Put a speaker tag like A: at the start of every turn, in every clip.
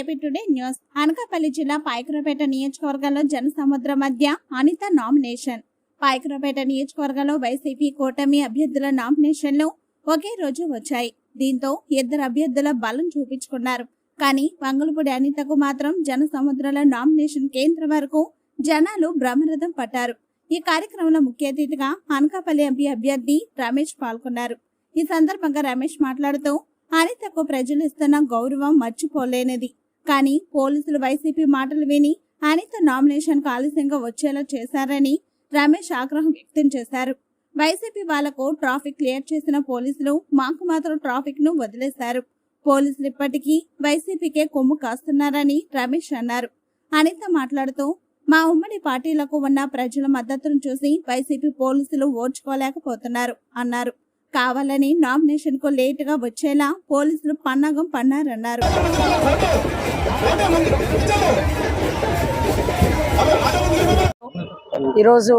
A: AP today news. Anakapalli జిల్లా పాయకురపేట నియోజకవర్గంలో జనసముద్ర మధ్య అనిత నామినేషన్. పాయకురపేట నియోజకవర్గంలో వైసీపీ కూటమి అభ్యర్థుల నామినేషన్లు ఒకే రోజు వచ్చాయి. దీంతో ఇద్దరు అభ్యర్థుల బలం చూపించుకున్నారు. కానీ వంగలపూడి అనితకు మాత్రం జనసముద్రాల నామినేషన్ కేంద్రం వరకు జనాలు బ్రహ్మరథం పట్టారు. ఈ కార్యక్రమంలో ముఖ్య అతిథిగా అనకాపల్లి ఎంపీ అభ్యర్థి రమేష్ పాల్గొన్నారు. ఈ సందర్భంగా రమేష్ మాట్లాడుతూ అనితకు ప్రజలు ఇస్తున్న గౌరవం మర్చిపోలేనిది. కానీ పోలీసులు వైసీపీ మాటలు విని అనిత నామినేషన్ ఆలస్యంగా వచ్చేలా చేశారని రమేష్ ఆగ్రహం వ్యక్తం చేశారు. వైసీపీ వాళ్ళకు ట్రాఫిక్ క్లియర్ చేసిన పోలీసులు మాకు మాత్రం ట్రాఫిక్ను వదిలేశారు. పోలీసులు ఇప్పటికీ వైసీపీకే కొమ్ము కాస్తున్నారని రమేష్ అన్నారు. అనిత మాట్లాడుతూ మా ఉమ్మడి పార్టీలకు ఉన్న ప్రజల మద్దతును చూసి వైసీపీ పోలీసులు ఓర్చుకోలేకపోతున్నారు అన్నారు. కావాలని నామినేషన్కు లేట్గా వచ్చేలా పోలీసులు పన్నాగం పన్నారన్నారు.
B: ఈరోజు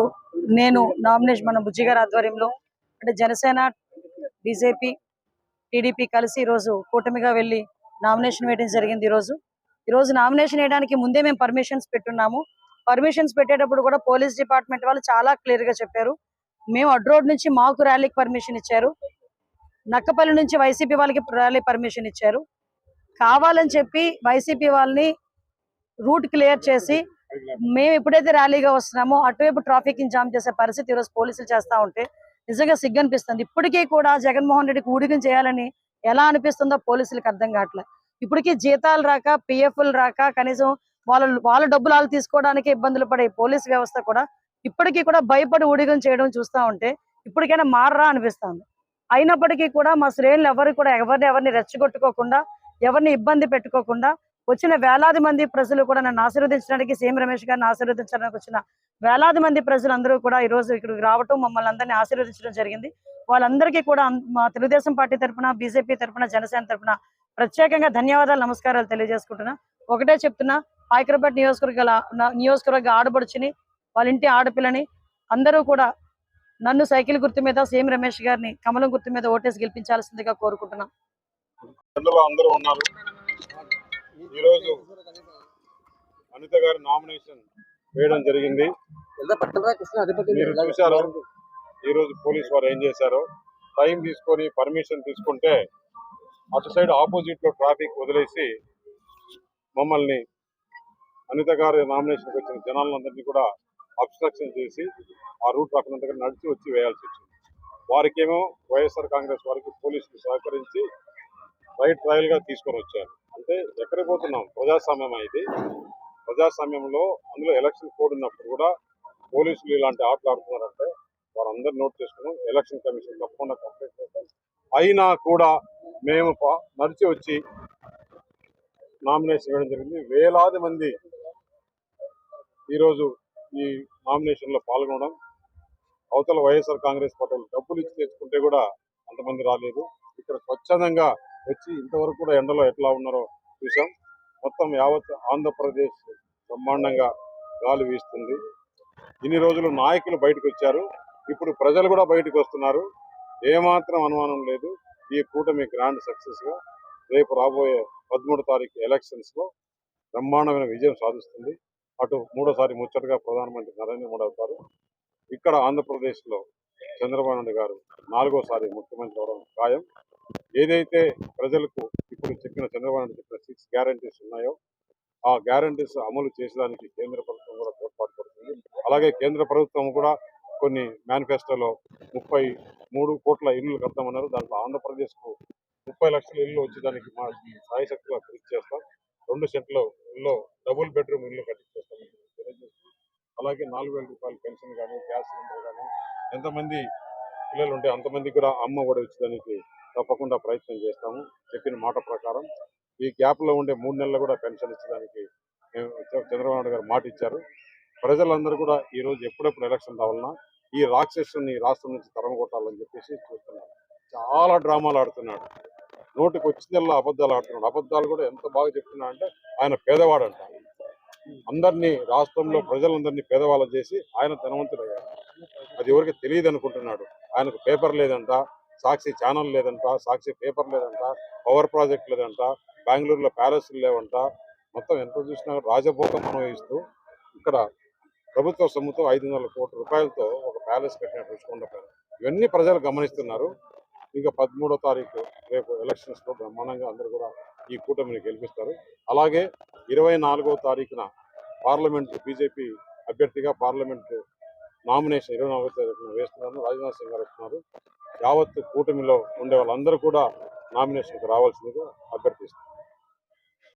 B: నేను నామినేషన్ మన బుజ్జి గారి ఆధ్వర్యంలో అంటే జనసేన బీజేపీ టీడీపీ కలిసి ఈరోజు కూటమిగా వెళ్ళి నామినేషన్ వేయడం జరిగింది ఈరోజు. ఈరోజు నామినేషన్ వేయడానికి ముందే మేము పర్మిషన్స్ పెట్టున్నాము. పర్మిషన్స్ పెట్టేటప్పుడు కూడా పోలీస్ డిపార్ట్మెంట్ వాళ్ళు చాలా క్లియర్గా చెప్పారు. మేము అడ్ రోడ్ నుంచి మాకు ర్యాలీకి పర్మిషన్ ఇచ్చారు. నక్కపల్లి నుంచి వైసీపీ వాళ్ళకి ర్యాలీ పర్మిషన్ ఇచ్చారు. కావాలని చెప్పి వైసీపీ వాళ్ళని రూట్ క్లియర్ చేసి మేము ఎప్పుడైతే ర్యాలీగా వస్తున్నామో అటువైపు ట్రాఫిక్ జామ్ చేసే పరిస్థితి ఈరోజు పోలీసులు చేస్తా ఉంటే నిజంగా సిగ్గు అనిపిస్తుంది ఇప్పటికీ కూడా జగన్మోహన్ రెడ్డికి ఊడిగం చేయాలని ఎలా అనిపిస్తుందో పోలీసులకు అర్థం కావట్లేదు ఇప్పటికీ జీతాలు రాక పిఎఫ్లు రాక కనీసం వాళ్ళ వాళ్ళ డబ్బులు వాళ్ళు తీసుకోవడానికి ఇబ్బందులు పడే పోలీస్ వ్యవస్థ కూడా ఇప్పటికీ కూడా భయపడి ఊడిగం చేయడం చూస్తా ఉంటే ఇప్పటికైనా మారరా అనిపిస్తుంది. అయినప్పటికీ కూడా మా శ్రేణులు ఎవరు కూడా ఎవరిని ఎవరిని రెచ్చగొట్టుకోకుండా ఎవరిని ఇబ్బంది పెట్టుకోకుండా వచ్చిన వేలాది మంది ప్రజలు కూడా నన్ను ఆశీర్వదించడానికి సీఎం రమేష్ గారిని ఆశీర్వదించడానికి వచ్చిన వేలాది మంది ప్రజలందరూ కూడా ఈ రోజు ఇక్కడికి రావటం మమ్మల్ని అందరినీ ఆశీర్వదించడం జరిగింది. వాళ్ళందరికీ కూడా మా తెలుగుదేశం పార్టీ తరపున బీజేపీ తరఫున జనసేన తరపున ప్రత్యేకంగా ధన్యవాదాలు నమస్కారాలు తెలియజేసుకుంటున్నా. ఒకటే చెప్తున్నా హైదరాబాద్ నియోజకవర్గ నియోజకవర్గ ఆడబడుచుని వాళ్ళ ఇంటి ఆడపిల్లని అందరూ కూడా నన్ను సైకిల్ గుర్తు మీద సీఎం రమేష్ గారిని కమలం గుర్తు మీద ఓటేసి గెలిపించాల్సిందిగా కోరుకుంటున్నాం.
C: అందరూ ఉన్నారు. ఈరోజు అనిత గారి నామినేషన్ వేయడం జరిగింది. మీరు చూశారు. ఈరోజు పోలీస్ వారు ఏం చేశారో? టైం తీసుకొని పర్మిషన్ తీసుకుంటే అటు సైడ్ ఆపోజిట్లో ట్రాఫిక్ వదిలేసి మమ్మల్ని అనిత గారి నామినేషన్కి వచ్చిన జనాలందరినీ కూడా అబ్స్ట్రక్షన్ చేసి ఆ రూట్ రాకుండా దగ్గర నడిచి వచ్చి వేయాల్సి వచ్చింది. వారికేమో వైఎస్ఆర్ కాంగ్రెస్ వారికి పోలీసులు సహకరించి రైట్ ట్రయల్గా తీసుకొని వచ్చారు. అంటే ఎక్కడికి పోతున్నాం? ప్రజాస్వామ్యం ఇది? ప్రజాస్వామ్యంలో అందులో ఎలక్షన్ కోడ్ ఉన్నప్పుడు కూడా పోలీసులు ఇలాంటి ఆటలు ఆడుతున్నారంటే వారందరూ నోట్ చేసుకున్నాం ఎలక్షన్ కమిషన్ తప్పకుండా కంప్లైంట్ చేస్తాం. అయినా కూడా మేము నడిచి వచ్చి నామినేషన్ వేయడం జరిగింది. వేలాది మంది ఈరోజు ఈ నామినేషన్లో పాల్గొనడం అవతల వైఎస్ఆర్ కాంగ్రెస్ పార్టీ డబ్బులు ఇచ్చి తెచ్చుకుంటే కూడా అంతమంది రాలేదు. ఇక్కడ స్వచ్ఛందంగా వచ్చి ఇంతవరకు కూడా ఎండలో ఎట్లా ఉన్నారో చూసాం మొత్తం యావత్ ఆంధ్రప్రదేశ్ బ్రహ్మాండంగా గాలి వీస్తుంది. ఇన్ని రోజులు నాయకులు బయటకు వచ్చారు. ఇప్పుడు ప్రజలు కూడా బయటకు వస్తున్నారు. ఏమాత్రం అనుమానం లేదు. ఈ కూటమి గ్రాండ్ సక్సెస్గా రేపు రాబోయే పదమూడు తారీఖు ఎలక్షన్స్లో బ్రహ్మాండమైన విజయం సాధిస్తుంది. అటు మూడోసారి ముచ్చటగా ప్రధానమంత్రి నరేంద్ర మోడీ అవుతారు. ఇక్కడ ఆంధ్రప్రదేశ్లో చంద్రబాబు నాయుడు గారు నాలుగోసారి ముఖ్యమంత్రి అవడం ఖాయం. ఏదైతే ప్రజలకు ఇప్పుడు చెప్పిన చంద్రబాబు నాయుడు చెప్పిన సిక్స్ గ్యారంటీస్ ఉన్నాయో ఆ గ్యారంటీస్ అమలు చేసేదానికి కేంద్ర ప్రభుత్వం కూడా తోడ్పాటు పడుతుంది. అలాగే కేంద్ర ప్రభుత్వం కూడా కొన్ని మేనిఫెస్టోలో ముప్పై మూడు కోట్ల ఇల్లు కడతామన్నారు. దాంట్లో ఆంధ్రప్రదేశ్కు ముప్పై లక్షల ఇల్లు వచ్చేదానికి మా సాయశక్తిగా కృషి చేస్తాం. రెండు సెంట్లు ఇల్లు డబుల్ బెడ్రూమ్ ఇల్లు కట్టించేస్తామని అలాగే నాలుగు వేల రూపాయలు పెన్షన్ కానీ గ్యాస్ సిలిండర్ కానీ ఎంతమంది పిల్లలు ఉంటే అంతమందికి కూడా అమ్మ కూడా ఇచ్చడానికి తప్పకుండా ప్రయత్నం చేస్తాము. చెప్పిన మాట ప్రకారం ఈ గ్యాప్లో ఉండే మూడు నెలలు కూడా పెన్షన్ ఇచ్చడానికి మేము చంద్రబాబు నాయుడు గారు మాట ఇచ్చారు. ప్రజలందరూ కూడా ఈ రోజు ఎప్పుడెప్పుడు ఎలక్షన్ రావాలన్నా ఈ రాక్షసుని రాష్ట్రం నుంచి తరమగొట్టాలని చెప్పేసి చూస్తున్నారు. చాలా డ్రామాలు ఆడుతున్నాడు. నోటికి వచ్చిందల్లా అబద్ధాలు ఆడుతున్నాడు. అబద్ధాలు కూడా ఎంత బాగా చెప్తున్నా అంటే ఆయన పేదవాడు అంట అందరినీ రాష్ట్రంలో ప్రజలందరినీ పేదవాళ్ళు చేసి ఆయన ధనవంతుడయ్యాడు. అది ఎవరికి తెలియదు అనుకుంటున్నాడు. ఆయనకు పేపర్ లేదంట సాక్షి ఛానల్ లేదంట సాక్షి పేపర్ లేదంట పవర్ ప్రాజెక్ట్ లేదంట బెంగళూరులో ప్యాలెస్లు లేవంట. మొత్తం ఎంత చూసినా రాజభోగం అనుభవిస్తూ ఇక్కడ ప్రభుత్వ సొమ్ముతో ఐదు వందల కోట్ల రూపాయలతో ఒక ప్యాలెస్ కట్టినట్టు రుచికొండపైన ఇవన్నీ ప్రజలు గమనిస్తున్నారు. ఇంకా పదమూడో తారీఖు రేపు ఎలక్షన్స్లో బ్రహ్మాండంగా అందరూ కూడా ఈ కూటమిని గెలిపిస్తారు. అలాగే ఇరవై నాలుగో తారీఖున పార్లమెంట్ బీజేపీ అభ్యర్థిగా పార్లమెంట్ నామినేషన్ ఇరవై నాలుగో తారీఖున వేస్తున్నారు. రాజ్నాథ్ సింగ్ గారు వస్తున్నారు. యావత్తు కూటమిలో ఉండే వాళ్ళందరూ కూడా నామినేషన్కి రావాల్సిందిగా అభ్యర్థిస్తున్నారు.